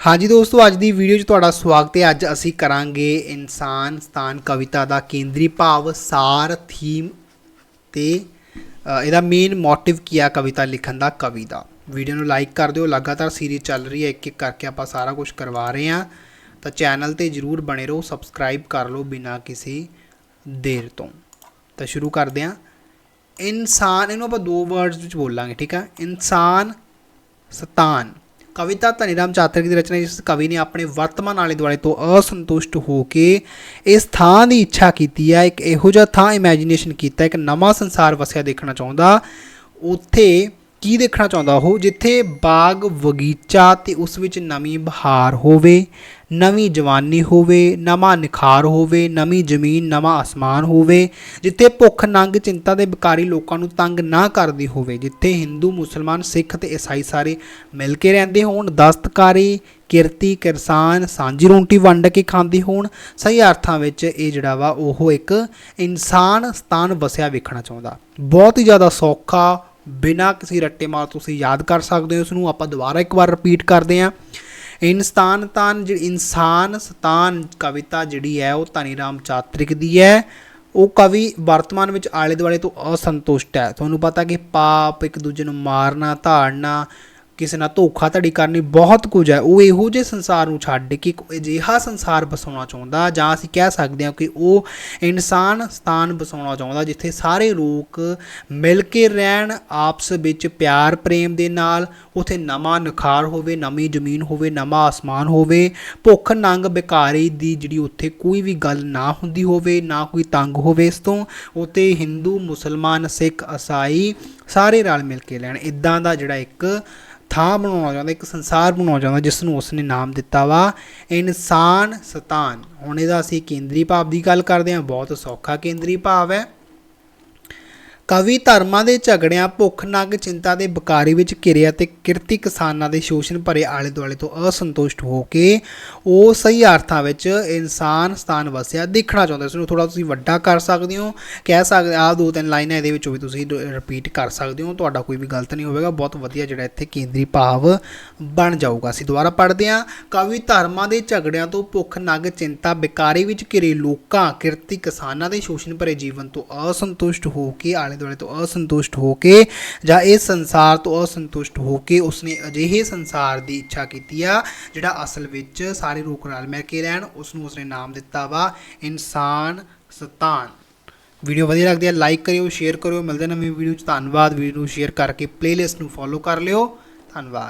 ਹਾਂਜੀ ਦੋਸਤੋ, ਅੱਜ ਦੀ ਵੀਡੀਓ 'ਚ ਤੁਹਾਡਾ ਸਵਾਗਤ ਹੈ। ਅੱਜ ਅਸੀਂ ਕਰਾਂਗੇ ਇਨਸਾਨ ਸਥਾਨ ਕਵਿਤਾ ਦਾ ਕੇਂਦਰੀ ਭਾਵ, ਸਾਰ, ਥੀਮ ਤੇ ਇਹਦਾ ਮੇਨ ਮੋਟਿਵ ਕੀ ਆ ਕਵਿਤਾ ਲਿਖਣ ਦਾ, ਕਵੀ ਦਾ। ਵੀਡੀਓ ਨੂੰ ਲਾਈਕ ਕਰ ਦਿਓ। ਲਗਾਤਾਰ ਸੀਰੀਜ਼ ਚੱਲ ਰਹੀ ਹੈ। ਇੱਕ ਇੱਕ ਕਰਕੇ ਆਪਾਂ ਸਾਰਾ ਕੁਝ ਕਰਵਾ ਰਹੇ ਹਾਂ। ਤਾਂ ਚੈਨਲ ਤੇ ਜਰੂਰ ਬਣੇ ਰਹੋ। ਸਬਸਕ੍ਰਾਈਬ ਕਰ ਲਓ ਬਿਨਾਂ ਕਿਸੇ ਦੇਰ ਤੋਂ। ਤਾਂ ਸ਼ੁਰੂ ਕਰਦੇ ਹਾਂ। ਇਨਸਾਨ, ਇਹਨੂੰ ਆਪਾਂ ਦੋ ਵਰਡਸ ਵਿੱਚ ਬੋਲਾਂਗੇ, ਠੀਕ ਆ? ਇਨਸਾਨ ਸਤਾਨ ਕਵਿਤਾ ਧਨੀਰਾਮ ਚਾਤਰਕ ਦੀ ਰਚਨਾ ਜਿਸ ਕਵੀ ਨੇ ਆਪਣੇ ਵਰਤਮਾਨ ਆਲੇ ਦੁਆਲੇ ਤੋਂ ਅਸੰਤੁਸ਼ਟ ਹੋ ਕੇ ਇਸ ਥਾਂ ਦੀ ਇੱਛਾ ਕੀਤੀ ਹੈ, ਇੱਕ ਇਹੋ ਜਿਹਾ ਥਾਂ ਇਮੇਜਿਨੇਸ਼ਨ ਕੀਤਾ ਇੱਕ ਨਵਾਂ ਸੰਸਾਰ ਵਸਿਆ ਦੇਖਣਾ ਚਾਹੁੰਦਾ। ਉੱਥੇ ਕੀ ਦੇਖਣਾ ਚਾਹੁੰਦਾ ਉਹ? ਜਿੱਥੇ ਬਾਗ, ਬਗੀਚਾ ਤੇ ਉਸ ਵਿੱਚ ਨਵੀਂ ਬਹਾਰ ਹੋਵੇ, ਨਵੀਂ ਜਵਾਨੀ ਹੋਵੇ, ਨਵਾਂ ਨਿਖਾਰ ਹੋਵੇ, ਨਵੀਂ ਜ਼ਮੀਨ, ਨਵਾਂ ਅਸਮਾਨ ਹੋਵੇ, ਜਿੱਥੇ ਭੁੱਖ, ਨੰਗ, ਚਿੰਤਾ ਦੇ ਵਿਕਾਰੀ ਲੋਕਾਂ ਨੂੰ ਤੰਗ ਨਾ ਕਰਦੀ ਹੋਵੇ, ਜਿੱਥੇ ਹਿੰਦੂ, ਮੁਸਲਮਾਨ, ਸਿੱਖ ਤੇ ਈਸਾਈ ਸਾਰੇ ਮਿਲ ਕੇ ਰਹਿੰਦੇ ਹੋਣ, ਦਸਤਕਾਰੀ, ਕਿਰਤੀ, ਕਿਰਸਾਨ, ਸਾਂਝੀ ਰੋਟੀ ਵੰਡ ਕੇ ਖਾਂਦੇ ਹੋਣ, ਸਹੀ ਅਰਥਾਂ ਵਿੱਚ ਇਹ ਜਿਹੜਾ ਵਾ ਉਹ ਇੱਕ ਇਨਸਾਨ ਸਤਾਨ ਵਸਿਆ ਵੇਖਣਾ ਚਾਹੁੰਦਾ। ਬਹੁਤ ਹੀ ਜ਼ਿਆਦਾ ਸੌਖਾ ਬਿਨਾਂ ਕਿਸੇ ਰੱਟੇ ਮਾਰ ਤੁਸੀਂ ਯਾਦ ਕਰ ਸਕਦੇ ਹੋ ਇਸ ਨੂੰ ਆਪਾਂ ਦੁਬਾਰਾ ਇੱਕ ਵਾਰ ਰਿਪੀਟ ਕਰਦੇ ਹਾਂ। ਇਨਸਾਨ ਤਾਨ ਜਿਹੜੀ ਇਨਸਾਨ, ਸਤਾਨ ਕਵਿਤਾ ਜਿਹੜੀ ਹੈ, ਉਹ ਧਨੀ ਰਾਮ ਚਾਤ੍ਰਿਕ ਦੀ ਹੈ। ਉਹ ਕਵੀ ਵਰਤਮਾਨ ਵਿੱਚ ਆਲੇ ਦੁਆਲੇ ਤੋਂ ਅਸੰਤੁਸ਼ਟ ਹੈ। ਤੁਹਾਨੂੰ ਪਤਾ ਕਿ ਪਾਪ ਇੱਕ ਦੂਜੇ ਨੂੰ ਮਾਰਨਾ, ਧਾੜਨਾ ਕਿਸੇ ਨਾਲ ਧੋਖਾਧੜੀ ਕਰਨੀ ਬਹੁਤ ਕੁਝ ਹੈ। ਉਹ ਇਹੋ ਜਿਹੇ ਸੰਸਾਰ ਨੂੰ ਛੱਡ ਕੇ ਇੱਕ ਅਜਿਹਾ ਸੰਸਾਰ ਬਸਾਉਣਾ ਚਾਹੁੰਦਾ ਜਾਂ ਅਸੀਂ ਕਹਿ ਸਕਦੇ ਹਾਂ ਕਿ ਉਹ ਇਨਸਾਨ ਸਥਾਨ ਬਸਾਉਣਾ ਚਾਹੁੰਦਾ ਜਿੱਥੇ ਸਾਰੇ ਲੋਕ ਮਿਲ ਕੇ ਰਹਿਣ, ਆਪਸ ਵਿੱਚ ਪਿਆਰ, ਪ੍ਰੇਮ ਦੇ ਨਾਲ, ਉਥੇ ਨਵਾਂ ਨਖਾਰ ਹੋਵੇ, ਨਵੀਂ ਜ਼ਮੀਨ ਹੋਵੇ, ਨਵਾਂ ਆਸਮਾਨ ਹੋਵੇ, ਭੁੱਖ, ਨੰਗ, ਬਿਕਾਰੀ ਦੀ ਜਿਹੜੀ ਉੱਥੇ ਕੋਈ ਵੀ ਗੱਲ ਨਾ ਹੁੰਦੀ ਹੋਵੇ, ਨਾ ਕੋਈ ਤੰਗ ਹੋਵੇ, ਇਸ ਤੋਂ ਉਤੇ ਹਿੰਦੂ, ਮੁਸਲਮਾਨ, ਸਿੱਖ ਈਸਾਈ ਸਾਰੇ ਰਲ ਮਿਲ ਕੇ ਲੈਣ ਇਦਾਂ ਦਾ ਜਿਹੜਾ ਇੱਕ ਥਾਂ ਬਣਾਉਣਾ ਚਾਹੁੰਦਾ, ਇੱਕ ਸੰਸਾਰ ਬਣਾਉਣਾ ਚਾਹੁੰਦਾ ਜਿਸ ਨੂੰ ਉਸਨੇ ਨਾਮ ਦਿੱਤਾ ਵਾ ਇਨਸਾਨ ਸਤਾਨ ਹੁਣ ਇਹਦਾ ਅਸੀਂ ਕੇਂਦਰੀ ਭਾਵ ਦੀ ਗੱਲ ਕਰਦੇ ਹਾਂ, ਬਹੁਤ ਸੌਖਾ ਕੇਂਦਰੀ ਭਾਵ ਹੈ। ਕਵੀ ਧਰਮਾਂ ਦੇ ਝਗੜਿਆਂ, ਭੁੱਖ, ਨੰਗ, ਚਿੰਤਾ ਦੇ ਬਕਾਰੀ ਵਿੱਚ ਘਿਰਿਆ ਤੇ ਕਿਰਤੀ ਕਿਸਾਨਾਂ ਦੇ ਸ਼ੋਸ਼ਣ ਭਰੇ ਆਲੇ ਦੁਆਲੇ ਤੋਂ ਅਸੰਤੁਸ਼ਟ ਹੋ ਕੇ ਉਹ ਸਹੀ ਅਰਥਾਂ ਵਿੱਚ ਇਨਸਾਨ ਸਥਾਨ ਵਸਿਆ ਦੇਖਣਾ ਚਾਹੁੰਦਾ ਇਸ ਨੂੰ ਥੋੜਾ ਤੁਸੀਂ ਵੱਡਾ ਕਰ ਸਕਦੇ ਹੋ, ਕਹਿ ਸਕਦੇ ਆਹ ਦੋ ਤਿੰਨ ਲਾਈਨਾਂ ਇਹਦੇ ਵਿੱਚੋਂ ਵੀ ਤੁਸੀਂ ਰਿਪੀਟ ਕਰ ਸਕਦੇ ਹੋ। ਤੁਹਾਡਾ ਕੋਈ ਵੀ ਗਲਤ ਨਹੀਂ ਹੋਵੇਗਾ, ਬਹੁਤ ਵਧੀਆ ਜਿਹੜਾ ਇੱਥੇ ਕੇਂਦਰੀ ਭਾਵ ਬਣ ਜਾਊਗਾ। ਅਸੀਂ ਦੁਬਾਰਾ ਪੜ੍ਹਦੇ ਹਾਂ। ਕਵੀ ਧਰਮਾਂ ਦੇ ਝਗੜਿਆਂ ਤੋਂ ਭੁੱਖ, ਨੰਗ, ਚਿੰਤਾ, ਬਿਕਾਰੀ ਵਿੱਚ ਘਿਰੇ ਲੋਕਾਂ, ਕਿਰਤੀ ਕਿਸਾਨਾਂ ਦੇ ਸ਼ੋਸ਼ਣ ਭਰੇ ਜੀਵਨ ਤੋਂ ਅਸੰਤੁਸ਼ਟ ਹੋ ਕੇ ਆਲੇ ਦੁਆਲੇ ਤੋਂ ਅਸੰਤੁਸ਼ਟ ਹੋ ਕੇ ਜਾਂ ਇਸ ਸੰਸਾਰ ਤੋਂ ਅਸੰਤੁਸ਼ਟ ਹੋ ਕੇ ਉਸਨੇ ਅਜਿਹੇ ਸੰਸਾਰ ਦੀ ਇੱਛਾ ਕੀਤੀ ਆ, ਜਿਹੜਾ ਅਸਲ ਵਿੱਚ ਸਾਰੇ ਰੂਪ ਨਾਲ ਮਿਲ ਕੇ ਰਹਿਣ ਉਸ ਨੂੰ ਉਸਨੇ ਨਾਮ ਦਿੱਤਾ ਵਾ ਇਨਸਾਨ ਸਤਾਨ। ਵੀਡੀਓ ਵਧੀਆ ਲੱਗਦੀ ਹੈ ਲਾਈਕ ਕਰਿਓ ਸ਼ੇਅਰ ਕਰਿਓ, ਮਿਲਦੇ ਨਵੀਂ ਵੀਡੀਓ 'ਚ। ਧੰਨਵਾਦ। ਵੀਡੀਓ ਨੂੰ ਸ਼ੇਅਰ ਕਰਕੇ ਪਲੇਲਿਸਟ ਨੂੰ ਫੋਲੋ ਕਰ ਲਿਓ। ਧੰਨਵਾਦ।